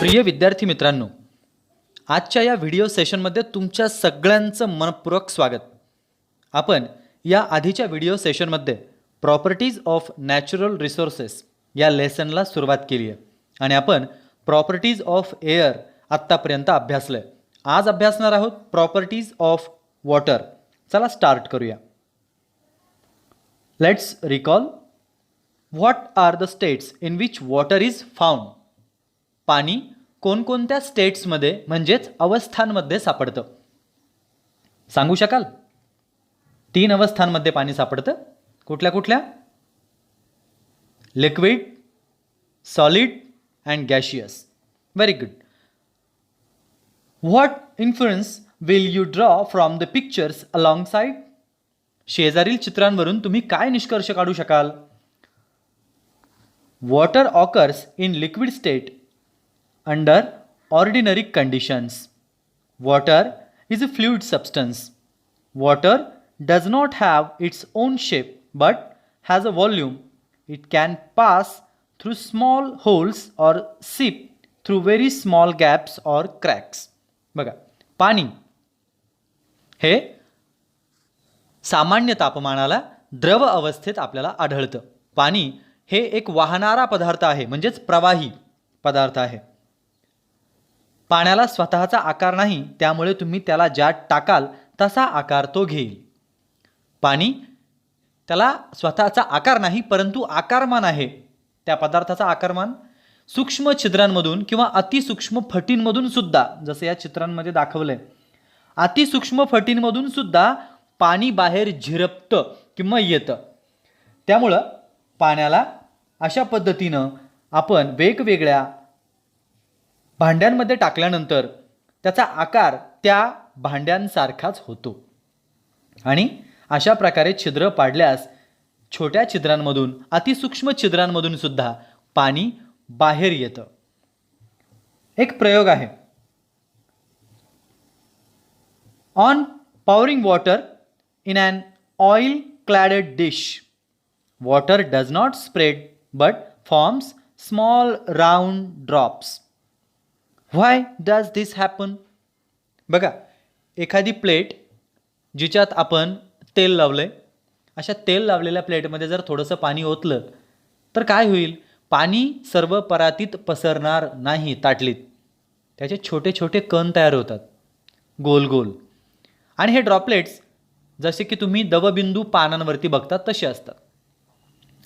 प्रिय विद्यार्थी मित्रांनो आजच्या या व्हिडिओ सेशनमध्ये तुमच्या सगळ्यांचं मनपूर्वक स्वागत. आपण या आधीच्या व्हिडिओ सेशनमध्ये प्रॉपर्टीज ऑफ नॅचरल रिसोर्सेस या लेसनला सुरुवात केली आहे. आणि आपण प्रॉपर्टीज ऑफ एअर आत्तापर्यंत अभ्यासलं आहे आज अभ्यासणार आहोत प्रॉपर्टीज ऑफ वॉटर चला स्टार्ट करूया. Let's recall what are the states in which water is found पाणी कोणकोणत्या स्टेट्समध्ये म्हणजेच अवस्थांमध्ये सापडतं. सांगू शकाल? तीन अवस्थांमध्ये पाणी सापडतं. कुठल्या कुठल्या? Liquid solid And gaseous very good what influence will you draw from the pictures alongside शेजारील चित्रांवरून तुम्ही काय निष्कर्ष काढू शकाल water occurs in liquid state under ordinary conditions. Water is a fluid substance. Water does not have its own shape but has a volume. It can pass through small holes or seep through very small gaps or cracks. बघा पाणी. हे सामान्य तापमानाला द्रव अवस्थेत आपल्याला आढळतं. पाणी हे एक वाहणारा पदार्थ आहे म्हणजेच प्रवाही पदार्थ आहे. पाण्याला स्वतःचा आकार नाही त्यामुळे तुम्ही त्याला ज्यात टाकाल तसा आकार तो घेईल. पाणी त्याला स्वतःचा आकार नाही परंतु आकारमान आहे. त्या पदार्थाचा आकारमान सूक्ष्म छिद्रांमधून किंवा अतिसूक्ष्म फटींमधून सुद्धा जसं या चित्रांमध्ये दाखवलंय अतिसूक्ष्म फटींमधून सुद्धा पाणी बाहेर झिरपतं किंवा येतं. त्यामुळं पाण्याला अशा पद्धतीनं आपण वेगवेगळ्या भांड्यांमध्ये टाकल्यानंतर त्याचा आकार त्या भांड्यांसारखाच होतो. आणि अशा प्रकारे छिद्र पाडल्यास छोट्या छिद्रांमधून अतिसूक्ष्म छिद्रांमधून सुद्धा पाणी बाहेर येतं. एक प्रयोग आहे. On pouring water in an oil cladded dish water does not spread but forms small round drops why does this happen बघा एखादी प्लेट जिच्यात आपण तेल लावलं आहे अशा तेल लावलेल्या प्लेटमध्ये जर थोडंसं पाणी ओतलं तर काय होईल? पाणी सर्व परातीत पसरणार नाही ताटलीत. त्याचे छोटे छोटे कण तयार होतात. गोल गोल. आणि हे ड्रॉपलेट्स जसे की तुम्ही दवबिंदू पानांवरती बघता तसे असतात.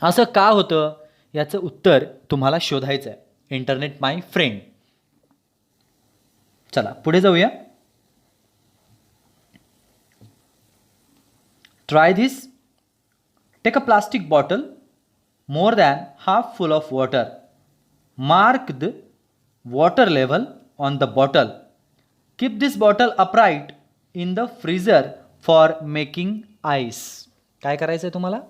असं का होतं? याचं उत्तर तुम्हाला शोधायचं आहे इंटरनेट माय फ्रेंड. चला पुढे जाऊया. Try this Take a plastic bottle more than half full of water mark the water level on the bottle keep this bottle upright in the freezer for making ice काय करायचं आहे तुम्हाला?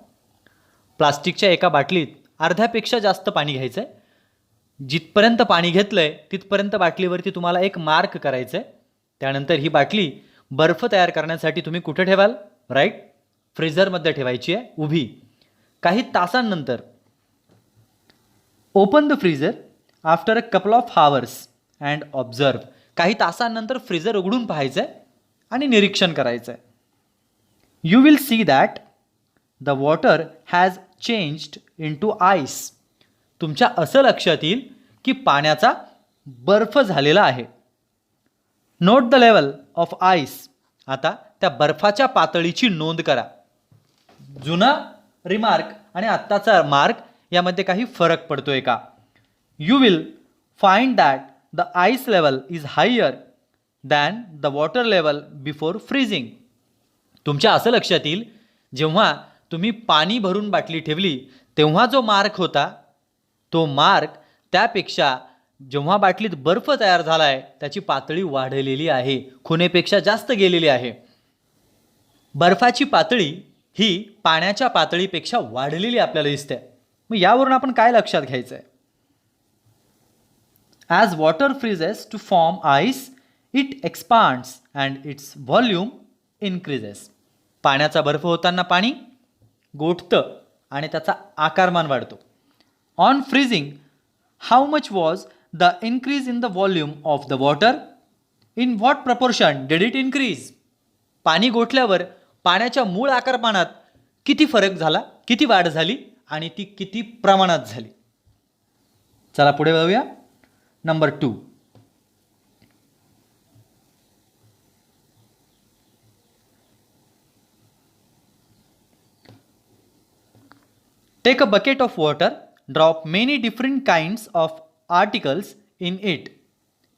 प्लास्टिकच्या एका बाटलीत अर्ध्यापेक्षा जास्त पाणी घ्यायचं आहे जिथपर्यंत पाणी घेतलं आहे तिथपर्यंत बाटलीवरती तुम्हाला एक मार्क करायचं आहे त्यानंतर ही बाटली बर्फ तयार करण्यासाठी तुम्ही कुठे ठेवाल? राईट फ्रीझरमध्ये ठेवायची आहे उभी. काही तासांनंतर open the freezer after a couple of hours and observe काही तासांनंतर फ्रीझर उघडून पाहायचं आहे आणि निरीक्षण करायचं आहे you will see that the water has changed into ice तुमच्या असं लक्षात येईल की पाण्याचा बर्फ झालेला आहे. Note the level of ice आता त्या बर्फाच्या पातळीची नोंद करा. जुना रिमार्क आणि आत्ताचा मार्क यामध्ये काही फरक पडतो आहे का? You will find that the ice level is higher than the water level before freezing तुमच्या असं लक्षात येईल जेव्हा तुम्ही पाणी भरून बाटली ठेवली तेव्हा जो मार्क होता तो मार्क त्यापेक्षा जेव्हा बाटलीत बर्फ तयार झाला आहे त्याची पातळी वाढलेली आहे खुनेपेक्षा जास्त गेलेली आहे. बर्फाची पातळी ही पाण्याच्या पातळीपेक्षा वाढलेली आपल्याला दिसते. मग यावरून आपण काय लक्षात घ्यायचं आहे as water freezes to form ice it expands and its volume increases पाण्याचा बर्फ होताना पाणी गोठतं आणि त्याचा आकारमान वाढतो. On freezing how much was the increase in the volume of the water in what proportion did it increase पाणी गोठल्यावर पाण्याच्या मूळ आकारपाणात किती फरक झाला किती वाढ झाली आणि ती किती प्रमाणात झाली? चला पुढे जाऊया number two take a bucket of water drop many different kind of articles in it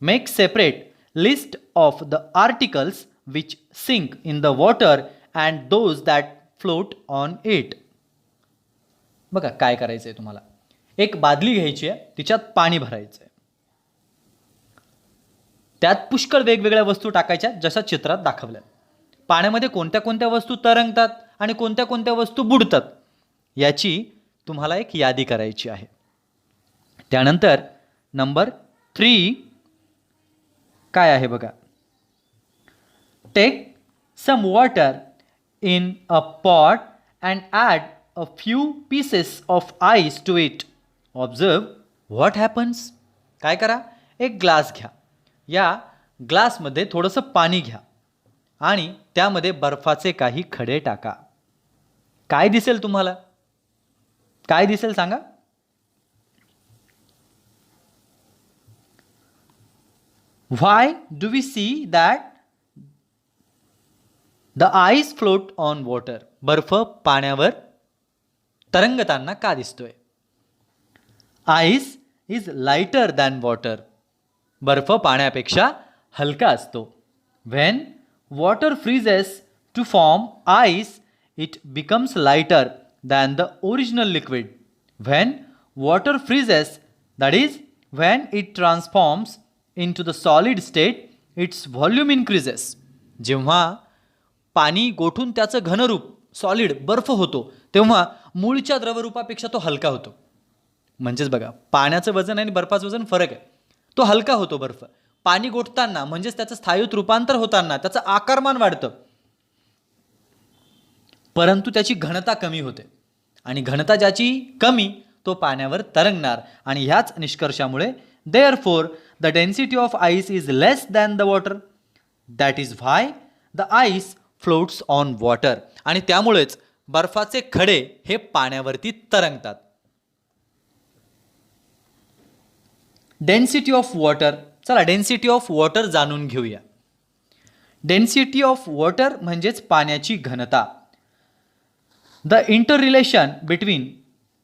make separate list of the articles which sink in the water and those that float on it बघा काय करायचं आहे तुम्हाला? एक बादली घ्यायची आहे तिच्यात पाणी भरायचं आहे त्यात पुष्कळ वेगवेगळ्या वस्तू टाकायच्या जशा चित्रात दाखवल्या पाण्यामध्ये कोणत्या कोणत्या वस्तू तरंगतात आणि कोणत्या कोणत्या वस्तू बुडतात याची तुम्हाला एक यादी करायची आहे. त्यानंतर नंबर थ्री काय आहे बघा? Take some water in a pot and add a few pieces of ice to it observe what happens काय करा? एक ग्लास घ्या. या ग्लासमध्ये थोडंसं पाणी घ्या. आणि त्यामध्ये बर्फाचे काही खडे टाका. काय दिसेल तुम्हाला? काय दिसेल सांगा? Why do we see that the ice float on water बर्फ पाण्यावर तरंगताना का दिसतोय ice is lighter than water बर्फ पाण्यापेक्षा हलका असतो when water freezes to form ice it becomes lighter than the original liquid. When water freezes, that is, when it transforms into the solid state, its volume increases. जेव्हा पाणी गोठून त्याचं घनरूप solid बर्फ होतो तेव्हा मूळच्या द्रवरूपापेक्षा तो हलका होतो. म्हणजेच बघा पाण्याचं वजन आणि बर्फाचं वजन फरक आहे. तो हलका होतो बर्फ. पाणी गोठताना म्हणजेच त्याचं स्थायूत रूपांतर होताना त्याचं आकारमान वाढतं. परंतु त्याची घनता कमी होते. आणि घनता ज्याची कमी तो पाण्यावर तरंगणार. आणि ह्याच निष्कर्षामुळे therefore the density of ice is less than the water that is why the ice floats on water आणि त्यामुळेच बर्फाचे खडे हे पाण्यावरती तरंगतात. डेन्सिटी ऑफ वॉटर चला डेन्सिटी ऑफ वॉटर जाणून घेऊया. डेन्सिटी ऑफ वॉटर म्हणजेच पाण्याची घनता. The interrelation between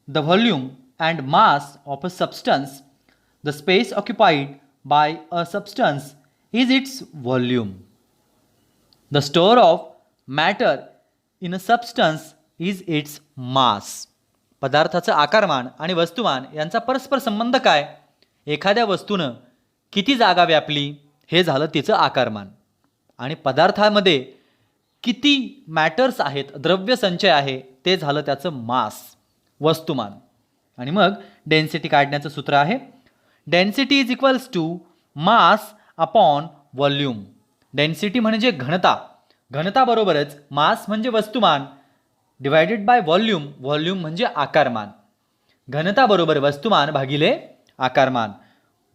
the volume and mass of a substance the space occupied by a substance is its volume The store of matter in a substance is its mass पदार्थाचं आकारमान आणि वस्तुमान यांचा परस्पर संबंध काय? एखाद्या वस्तूनं किती जागा व्यापली? हे झालं तिचं आकारमान. आणि पदार्थामध्ये किती मॅटर्स आहेत? द्रव्य संचय आहे? ते झालं त्याचं मास वस्तुमान. आणि मग डेन्सिटी काढण्याचं सूत्र आहे. Density is equals to mass upon volume density म्हणजे घनता. घनताबरोबरच मास म्हणजे वस्तुमान. डिवायडेड बाय व्हॉल्यूम व्हॉल्यूम म्हणजे आकारमान. घनताबरोबर वस्तुमान भागिले आकारमान.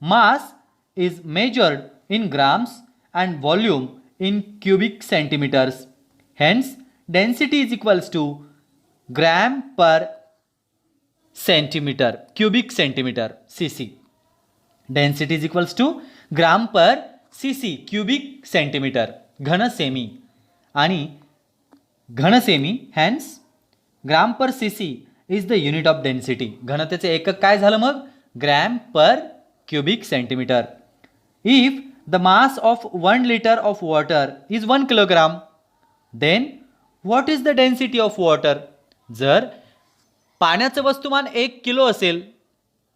Mass is measured in grams and volume in cubic centimetres hence density is equals to gram per centimetre cubic centimetre C C density is equals to gram per C C cubic centimetre घन सेमी आणि घन semi hence gram per C C is the unit of density घनतेचे एकक काय झालं मग? Gram per cubic centimetre if the mass of one litre of water is one kilogram then what is the density of water जर पाण्याचं वस्तुमान एक kilo असेल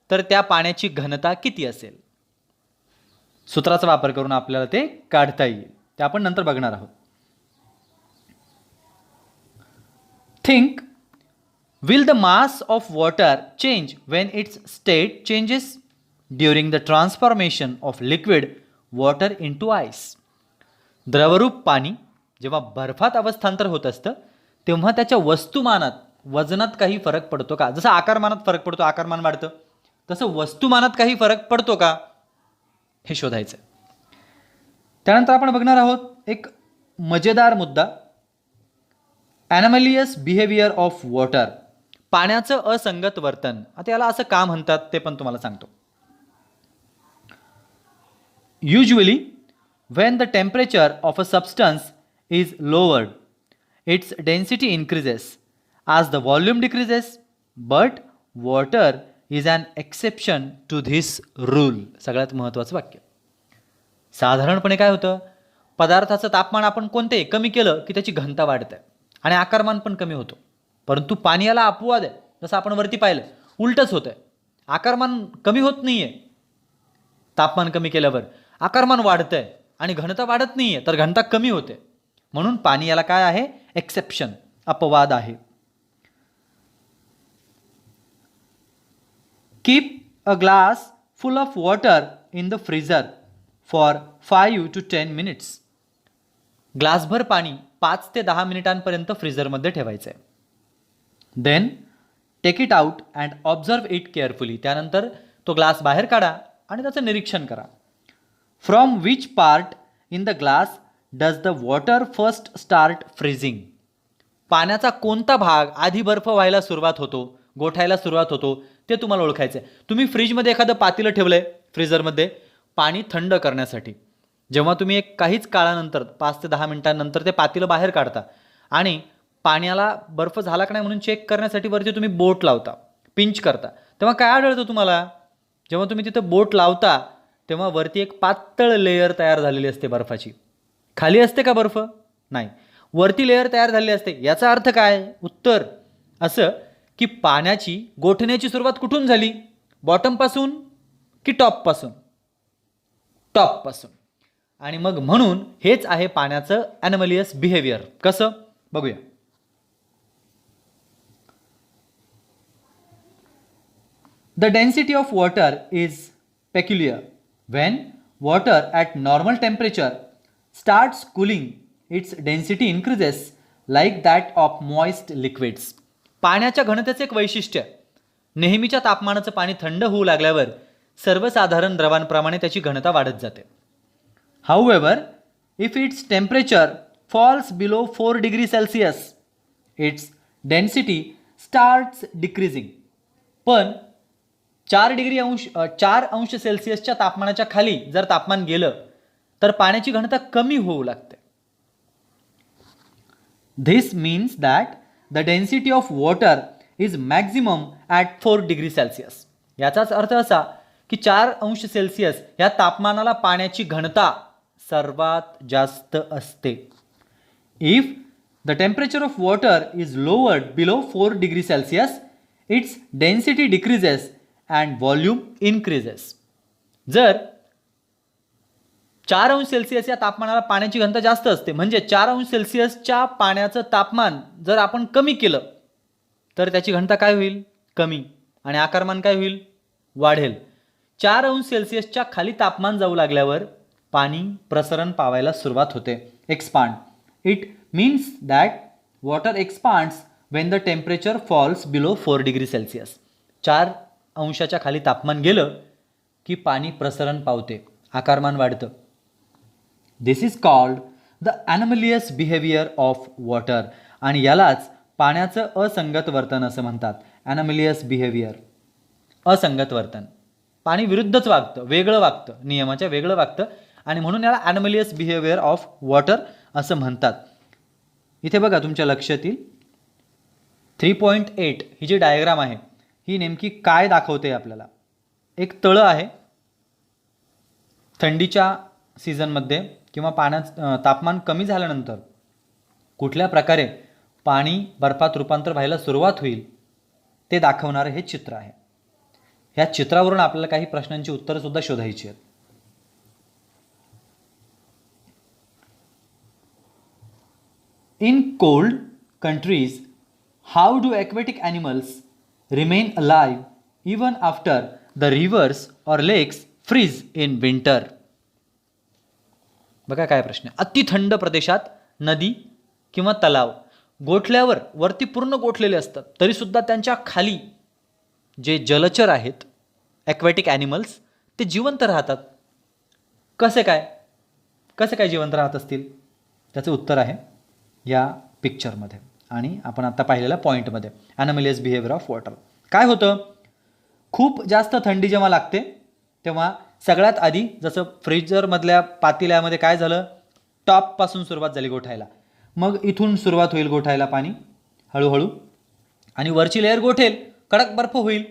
तर त्या पाण्याची घनता किती असेल? सूत्राचा वापर करून आपल्याला ते काढता येईल. ते आपण नंतर बघणार आहोत. Think will the mass of water change when its state changes during the transformation of liquid water into ice द्रवरूप पाणी जेव्हा बर्फात अवस्थांतर होत असतं तेव्हा त्याच्या वस्तुमानात वजनात काही फरक पडतो का? जसं आकारमानात फरक पडतो आकारमान वाढतं. तसं वस्तुमानात काही फरक पडतो का? हे शोधायचं त्यानंतर आपण बघणार आहोत एक मजेदार मुद्दा. ॲनमलियस बिहेवियर ऑफ वॉटर पाण्याचं असंगत वर्तन. आता याला असं का म्हणतात ते पण तुम्हाला सांगतो. Usually when the temperature of a substance is lowered its density increases as the volume decreases but water is an exception to this rule सगळ्यात महत्त्वाचं वाक्य. साधारणपणे काय होतं? पदार्थाचं तापमान आपण कोणते? कमी केलं की त्याची घनता वाढते. आणि आकारमान पण कमी होतो. परंतु पाणी याला अपवाद आहे. जसं आपण वरती पाहिलं उलटच होतं आहे आकारमान कमी होत नाही आहे तापमान कमी केल्यावर आकारमान वाढतं आहे आणि घनता वाढत नाही आहे तर घनता कमी होते. म्हणून पाणी याला काय आहे? एक्सेप्शन अपवाद आहे. Keep a glass full of water in the freezer for five to ten minutes ग्लासभर पाणी पाच ते दहा मिनिटांपर्यंत फ्रीझरमध्ये ठेवायचं आहे then take it out and observe it carefully त्यानंतर तो ग्लास बाहेर काढा आणि त्याचं निरीक्षण करा. From which part in the glass does the water first start freezing पाण्याचा कोणता भाग आधी बर्फ व्हायला सुरुवात होतो गोठायला सुरुवात होतो ते तुम्हाला ओळखायचं आहे तुम्ही फ्रीजमध्ये एखादं पातेलं ठेवलं आहे फ्रीजरमध्ये पाणी थंड करण्यासाठी. जेव्हा तुम्ही एक काहीच काळानंतर पाच ते दहा मिनिटांनंतर ते पातेलं बाहेर काढता आणि पाण्याला बर्फ झाला का नाही म्हणून चेक करण्यासाठी वरती तुम्ही बोट लावता पिंच करता. तेव्हा काय आढळतं तुम्हाला? जेव्हा तुम्ही तिथं बोट लावता तेव्हा वरती एक पातळ लेयर तयार झालेली असते बर्फाची. खाली असते का बर्फ? नाही. वरती लेयर तयार झालेली असते. याचा अर्थ काय? उत्तर. असं की पाण्याची गोठण्याची सुरुवात कुठून झाली? बॉटमपासून की टॉपपासून टॉपपासून आणि मग म्हणून हेच आहे पाण्याचं अॅनमलियस बिहेवियर कसं? बघूया. The density of water is peculiar when water at normal temperature starts cooling its density increases like that of most liquids पाण्याच्या घनतेचं एक वैशिष्ट्य. नेहमीच्या तापमानाचं पाणी थंड होऊ लागल्यावर सर्वसाधारण द्रवांप्रमाणे त्याची घनता वाढत जाते. However if its temperature falls below four degree Celsius its density starts decreasing पण चार डिग्री अंश चार अंश सेल्सिअसच्या तापमानाच्या खाली जर तापमान गेलं तर पाण्याची घनता कमी होऊ लागते. This means that the density of water is maximum at four degree Celsius याचाच अर्थ असा की चार अंश सेल्सिअस या तापमानाला पाण्याची घनता सर्वात जास्त असते. If the temperature of water is lowered below four degree Celsius its density decreases and volume increases जर चार अंश सेल्सिअस या तापमानाला पाण्याची घनता जास्त असते. म्हणजे चार अंश सेल्सिअसच्या पाण्याचं तापमान जर आपण कमी केलं तर त्याची घनता काय होईल? कमी. आणि आकारमान काय होईल? वाढेल. चार अंश सेल्सिअसच्या खाली तापमान जाऊ लागल्यावर पाणी प्रसरण पावायला सुरुवात होते. Expand it means that water expands when the temperature falls below four degree Celsius चार अंशाच्या खाली तापमान गेलं की पाणी प्रसरण पावते. आकारमान वाढतं. This is called the anomalous behaviour of water आणि यालाच पाण्याचं असंगत वर्तन असं म्हणतात. ॲनमलियस बिहेवियर असंगत वर्तन. पाणी विरुद्धच वागतं वेगळं वागतं नियमाच्या वेगळं वागतं. आणि म्हणून याला ॲनमलियस बिहेवियर ऑफ वॉटर असं म्हणतात. इथे बघा तुमच्या लक्षात येईल थ्री पॉईंट एट ही जी डायग्राम आहे ही नेमकी काय दाखवते आपल्याला? एक तळं आहे. थंडीच्या सीझनमध्ये किंवा पाण्यात तापमान कमी झाल्यानंतर कुठल्या प्रकारे पाणी बर्फात रूपांतर व्हायला सुरुवात होईल ते दाखवणारं हे चित्र आहे. ह्या चित्रावरून आपल्याला काही प्रश्नांची उत्तरं सुद्धा शोधायची आहेत. In cold countries how do aquatic animals remain alive even after the rivers or lakes freeze in winter बघा काय प्रश्न. अति थंड प्रदेशात नदी किंवा तलाव गोठल्यावर वरती पूर्ण गोठलेले असतात. तरीसुद्धा त्यांच्या खाली जे जलचर आहेत ॲक्वॅटिक ॲनिमल्स ते जिवंत राहतात. कसे काय? कसे काय जिवंत राहत असतील? त्याचं उत्तर आहे या पिक्चरमध्ये आणि आपण आता पाहिलेल्या पॉईंटमध्ये ॲनमिलियस बिहेवियर ऑफ वॉटर काय होतं? खूप जास्त थंडी जेव्हा लागते तेव्हा सगळ्यात आधी जसं फ्रीजरमधल्या पातेल्यामध्ये काय झालं? टॉपपासून सुरुवात झाली गोठायला. मग इथून सुरुवात होईल गोठायला पाणी हळूहळू. आणि वरची लेअर गोठेल कडक बर्फ होईल.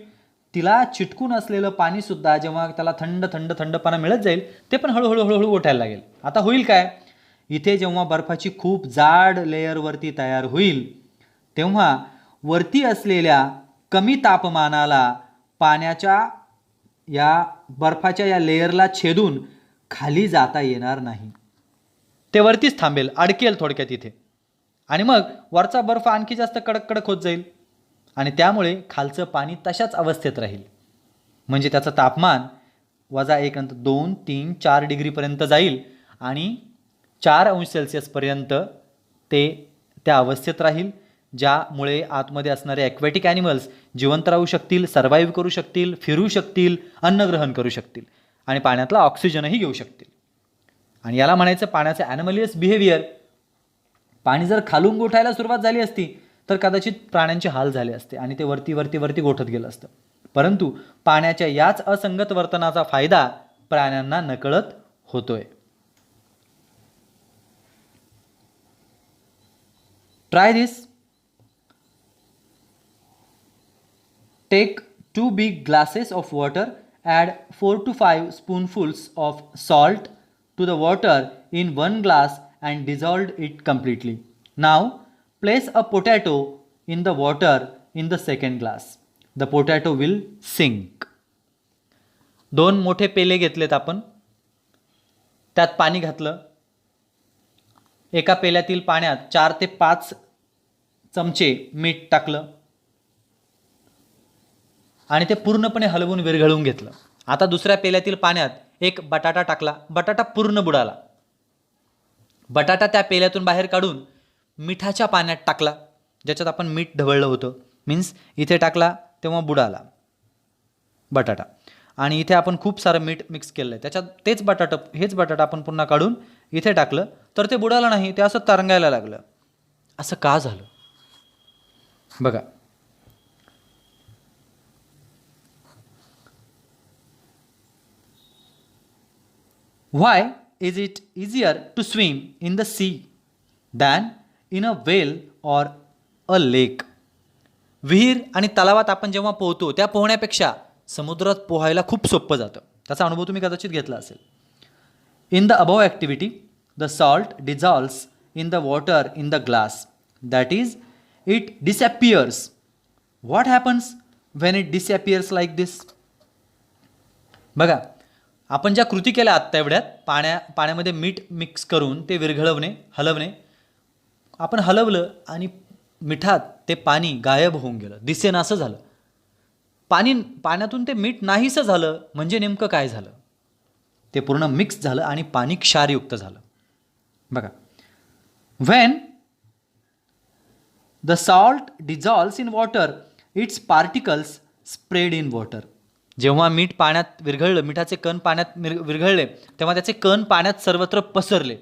तिला चिटकून असलेलं पाणीसुद्धा जेव्हा त्याला थंड थंड थंडपणा मिळत जाईल ते पण हळूहळू हळूहळू गोठायला लागेल. आता होईल काय? इथे जेव्हा बर्फाची खूप जाड लेअरवरती तयार होईल तेव्हा वरती असलेल्या कमी तापमानाला पाण्याच्या या बर्फाच्या या लेअरला छेदून खाली जाता येणार नाही. ते वरतीच थांबेल अडकेल थोडक्यात इथे. आणि मग वरचा बर्फ आणखी जास्त कडक कडक होत जाईल. आणि त्यामुळे खालचं पाणी तशाच अवस्थेत राहील. म्हणजे त्याचं तापमान वजा एक नंतर दोन तीन चार डिग्रीपर्यंत जाईल आणि चार अंश सेल्सिअसपर्यंत ते त्या अवस्थेत राहील. ज्यामुळे आतमध्ये असणारे ॲक्वॅटिक ॲनिमल्स जिवंत राहू शकतील सर्वाईव्ह करू शकतील फिरू शकतील अन्न ग्रहण करू शकतील आणि पाण्यातला ऑक्सिजनही घेऊ शकतील. आणि याला म्हणायचं पाण्याचं ॲनिमलियस बिहेवियर पाणी जर खालून गोठायला सुरुवात झाली असती तर कदाचित प्राण्यांचे हाल झाले असते आणि ते वरती वरती वरती गोठत गेलं असतं. परंतु पाण्याच्या याच असंगत वर्तनाचा फायदा प्राण्यांना नकळत होतोय. Try this Take two big glasses of water, add four to five spoonfuls of salt to the water in one glass and dissolve it completely. Now, place a potato in the water in the second glass. The potato will sink. दोन मोठे पेले घेतलेत आपण त्यात पाणी घातलं एका पेल्यातील पाण्यात चार ते पाच चमचे मीठ टाकलं आणि ते पूर्णपणे हलवून विरघळवून घेतलं. आता दुसऱ्या पेल्यातील पाण्यात एक बटाटा टाकला. बटाटा पूर्ण बुडाला. बटाटा त्या पेल्यातून बाहेर काढून मिठाच्या पाण्यात टाकला. ज्याच्यात आपण मीठ ढवळलं होतं. मीन्स इथे टाकला तेव्हा बुडाला. बटाटा. आणि इथे आपण खूप सारं मीठ मिक्स केलं आहे त्याच्यात तेच बटाटा हेच बटाटा आपण पुन्हा काढून इथे टाकलं. तर ते बुडालं नाही ते असं तरंगायला लागलं. असं का झालं? बघा. Why is it easier to swim in the sea than in a well or a lake? विहीर आणि तलावात आपण जेव्हा पोहतो त्या पोहण्यापेक्षा समुद्रात पोहायला खूप सोपं जातं. त्याचा अनुभव तुम्ही कदाचित घेतला असेल. In the above activity the salt dissolves in the water in the glass that is it disappears what happens when it disappears like this बघा आपण ज्या कृती केल्या आत्ता एवढ्यात पाण्या पाण्यामध्ये मीठ मिक्स करून ते विरघळवणे हलवणे आपण हलवलं आणि मिठात ते पाणी गायब होऊन गेलं दिसेनासं झालं. पाणी पाण्यातून ते मीठ नाहीसं झालं म्हणजे नेमकं काय झालं? ते पूर्ण मिक्स झालं आणि पाणी क्षारयुक्त झालं. बघा. When the salt dissolves in water its particles spread in water जेव्हा मीठ पाण्यात विरघळलं मिठाचे कण पाण्यात मिर विरघळले तेव्हा त्याचे कण पाण्यात सर्वत्र पसरले.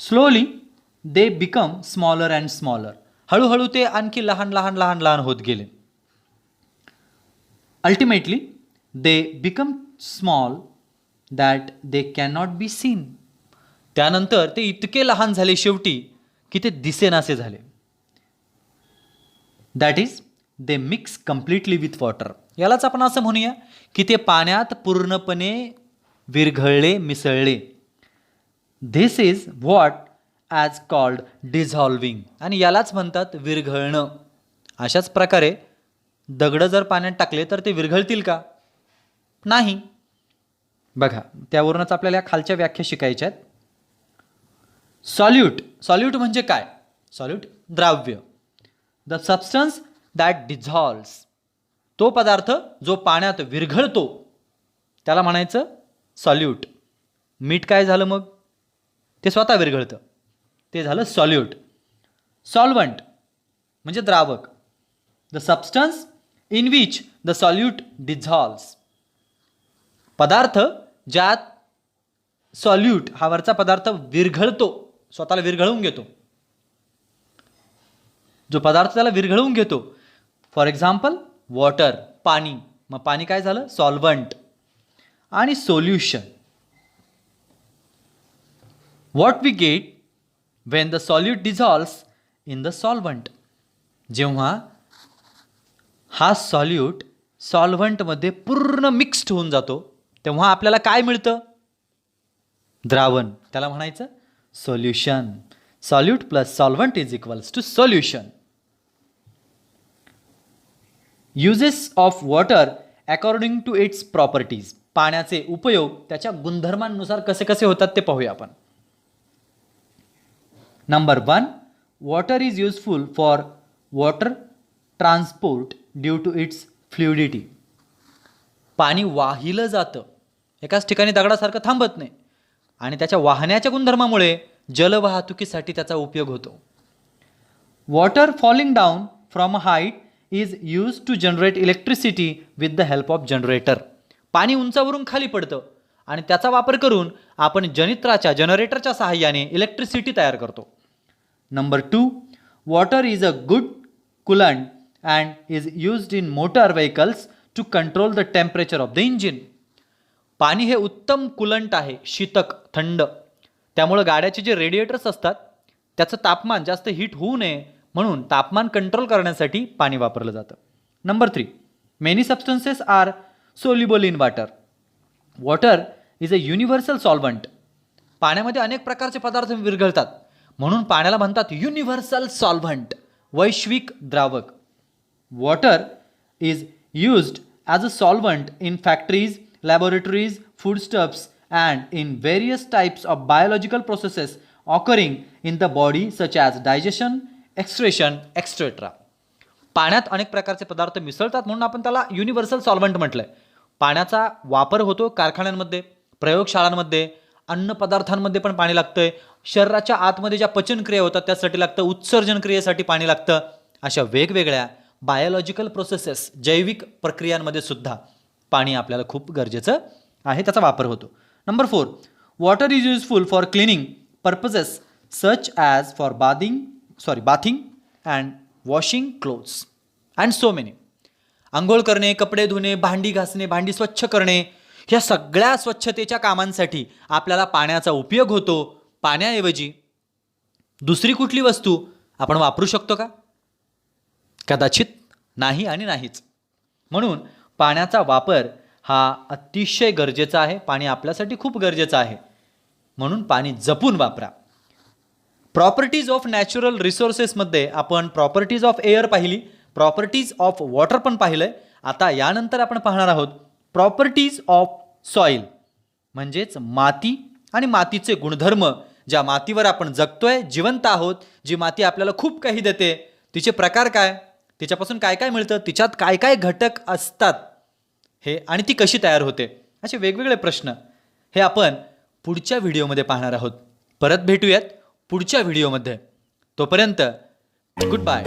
Slowly they become smaller and smaller हळूहळू ते आणखी लहान लहान लहान लहान होत गेले. Ultimately they become small that they cannot be seen त्यानंतर ते इतके लहान झाले शेवटी की ते दिसेनासे झाले. That is they mix completely with water यालाच आपण असं म्हणूया की ते पाण्यात पूर्णपणे विरघळले मिसळले. This is what as called dissolving आणि यालाच म्हणतात विरघळणं. अशाच प्रकारे दगडं जर पाण्यात टाकले तर ते विरघळतील का? नाही. बघा त्यावरूनच आपल्याला या खालच्या व्याख्या शिकायच्या आहेत. सॉल्यूट सॉल्यूट म्हणजे काय? सॉल्यूट द्राव्य. द सबस्टन्स दॅट डिझॉल्व्स तो पदार्थ जो पाण्यात विरघळतो त्याला म्हणायचं सॉल्यूट. मीठ काय झालं मग? ते स्वतः विरघळतं. ते झालं सॉल्यूट. सॉल्वंट म्हणजे द्रावक. The substance in which the solute dissolves पदार्थ ज्यात सॉल्यूट हा वरचा पदार्थ विरघळतो स्वतःला विरघळवून घेतो. जो पदार्थ त्याला विरघळवून घेतो. फॉर एक्झाम्पल वॉटर पाणी. मग पाणी काय झालं? सॉल्वंट आणि solution. What we get when the solute dissolves in the solvent जेव्हा हा सॉल्यूट सॉल्व्हंटमध्ये पूर्ण मिक्स्ड होऊन जातो तेव्हा आपल्याला काय मिळतं? द्रावण. त्याला म्हणायचं solution solute plus solvent is equals to solution uses of water according to its properties पाण्याचे उपयोग त्याच्या गुणधर्मांनुसार कसे कसे होतात ते पाहूया आपण. Number one water is useful for water transport due to its fluidity पाणी वाहिलं जातं. एकाच ठिकाणी दगडासारखं थांबत नाही. आणि त्याच्या वाहण्याच्या गुणधर्मामुळे जलवाहतुकीसाठी त्याचा उपयोग होतो. Water falling down from a height is use to generate electricity with the help of generator पाणी उंचावरून खाली पडतं आणि त्याचा वापर करून आपण जनित्राच्या जनरेटरच्या सहाय्याने इलेक्ट्रिसिटी तयार करतो. Number two water is a good coolant and is used in motor vehicles to control the temperature of the engine पाणी हे उत्तम कुलंट आहे शीतक थंड. त्यामुळं गाड्याचे जे रेडिएटर्स असतात त्याचं तापमान जास्त हीट होऊ नये म्हणून तापमान कंट्रोल करण्यासाठी पाणी वापरलं जातं. Number three many substances are soluble in water water is a universal solvent पाण्यामध्ये अनेक प्रकारचे पदार्थ विरघळतात. म्हणून पाण्याला म्हणतात युनिव्हर्सल सॉल्व्हंट वैश्विक द्रावक. Water is used as a solvent in factories laboratories foodstuffs and in various types of biological processes occurring in the body such as digestion excretion etcetera पाण्यात अनेक प्रकारचे पदार्थ मिसळतात म्हणून आपण त्याला युनिव्हर्सल सॉल्वंट म्हटलं आहे पाण्याचा वापर होतो कारखान्यांमध्ये प्रयोगशाळांमध्ये अन्न पदार्थांमध्ये पण पाणी लागतं आहे शरीराच्या आतमध्ये ज्या पचनक्रिया होतात त्यासाठी लागतं उत्सर्जन क्रियेसाठी पाणी लागतं. अशा वेगवेगळ्या बायोलॉजिकल प्रोसेसेस जैविक प्रक्रियांमध्ये सुद्धा पाणी आपल्याला खूप गरजेचं आहे त्याचा वापर होतो. Number four water is useful for cleaning purposes such as for bathing sorry bathing and washing clothes and so many आंघोळ करणे कपडे धुणे भांडी घासणे भांडी स्वच्छ करणे ह्या सगळ्या स्वच्छतेच्या कामांसाठी आपल्याला पाण्याचा उपयोग होतो पाण्याऐवजी. दुसरी कुठली वस्तू आपण वापरू शकतो का? कदाचित नाही आणि नाहीच. म्हणून पाण्याचा वापर हा अतिशय गरजेचा आहे पाणी आपल्यासाठी खूप गरजेचं आहे. म्हणून पाणी जपून वापरा. प्रॉपर्टीज ऑफ नॅचरल रिसोर्सेसमध्ये आपण प्रॉपर्टीज ऑफ एअर पाहिली. प्रॉपर्टीज ऑफ वॉटर पण पाहिलं आहे आता यानंतर आपण पाहणार आहोत प्रॉपर्टीज ऑफ सॉईल म्हणजेच माती आणि मातीचे गुणधर्म. ज्या मातीवर आपण जगतोय जिवंत आहोत जी माती आपल्याला खूप काही देते. तिचे प्रकार काय? तिच्यापासून काय काय मिळतं? तिच्यात काय काय घटक असतात? हे आणि ती कशी तयार होते? असे वेगवेगळे प्रश्न हे आपण पुढच्या व्हिडिओमध्ये पाहणार आहोत. परत भेटूयात. पुढच्या व्हिडिओमध्ये. तोपर्यंत गुड बाय